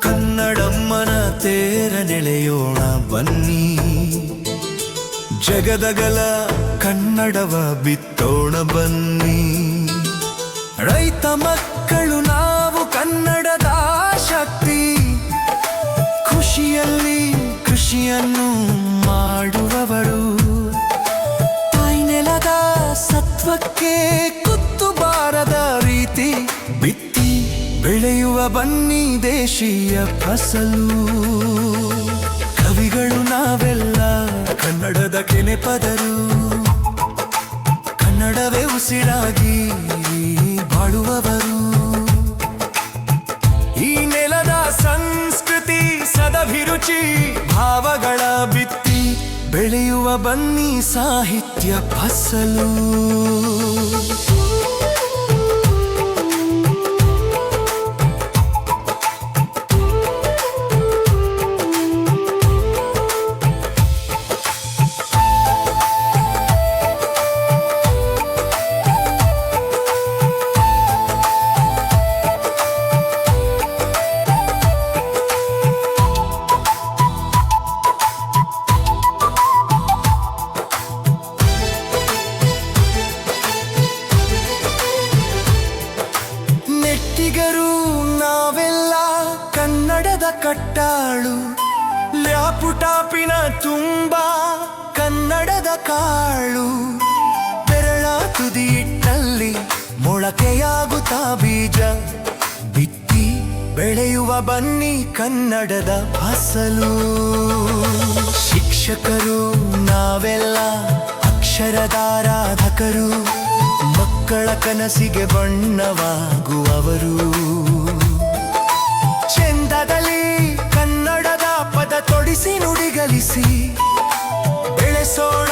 ಕನ್ನಡಮ್ಮನ ತೇರ ನೆಳೆಯೋಣ ಬನ್ನಿ. ಜಗದಗಲ ಕನ್ನಡವ ಬಿತ್ತೋಣ ಬನ್ನಿ. ರೈತ ಮಕ್ಕಳು ಖುಷಿಯಲ್ಲಿ ಕೃಷಿಯನ್ನು ಮಾಡುವವರು ತಾಯಿ ನೆಲದ ಸತ್ವಕ್ಕೆ ಕುತ್ತು ಬಾರದ ರೀತಿ. ಬಿತ್ತಿ ಬೆಳೆಯುವ ಬನ್ನಿ ದೇಶೀಯ ಫಸಲು. ಕವಿಗಳು ನಾವೆಲ್ಲ ಕನ್ನಡದ ಕೆನೆಪದರು. ಕನ್ನಡವೇ ಉಸಿರಾಗಿ ಬಾಳುವವರು. ಈ ನೆಲದ ಸಂಸ್ಕೃತಿ ಸದಭಿರುಚಿ ಭಾವಗಳ ಬಿತ್ತಿ ಬೆಳೆಯುವ ಬನ್ನಿ ಸಾಹಿತ್ಯ ಫಸಲು. ಕನ್ನಡದ ಕಟ್ಟಾಳು ಲ್ಯಾಪುಟಾಪಿನ ತುಂಬ ಕನ್ನಡದ ಕಾಳು. ಬೆರಳ ತುದಿ ಇಟ್ಟಲ್ಲಿ ಮೊಳಕೆಯಾಗುತ್ತಾ ಬೀಜ, ಬಿತ್ತಿ ಬೆಳೆಯುವ ಬನ್ನಿ ಕನ್ನಡದ ಫಸಲು. ಶಿಕ್ಷಕರು, ನಾವೆಲ್ಲ ಅಕ್ಷರದಾರಾಧಕರು, ಮಕ್ಕಳ ಕನಸಿಗೆ ಬಣ್ಣವಾಗುವವರು. ನುಡಿಗಲಿಸಿ ಬೆಳೆಸೋಣ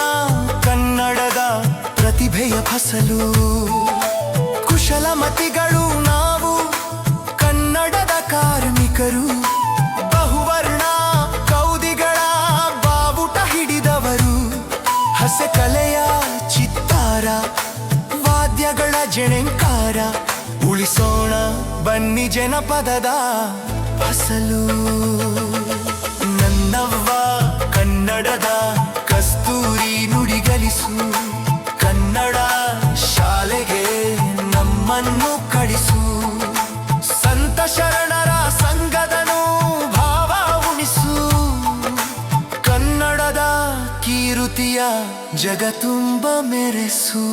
ಕನ್ನಡದ ಪ್ರತಿಭೆಯ ಫಸಲು. ಕುಶಲಮತಿಗಳು ನಾವು ಕನ್ನಡದ ಕಾರ್ಮಿಕರು. ಬಹುವರ್ಣ ಕೌದಿಗಳ ಬಾವುಟ ಹಿಡಿದವರು. ಹಸೆ ಕಲೆಯ ಚಿತ್ತಾರ, ವಾದ್ಯಗಳ ಜಣೆಂಕಾರ. ಉಳಿಸೋಣ ಬನ್ನಿ ಜನಪದದ ಫಸಲು. ನನ್ನವ್ವ ಕನ್ನಡದ ಕಸ್ತೂರಿ ನುಡಿಗಲಿಸು ಕನ್ನಡ ಶಾಲೆಗೆ ನಮ್ಮನ್ನು ಕಳಿಸು. ಸಂತ ಶರಣರ ಸಂಗದನು ಭಾವ ಉಣಿಸು. ಕನ್ನಡದ ಕೀರುತಿಯ ಜಗತುಂಬ ಮೆರೆಸು.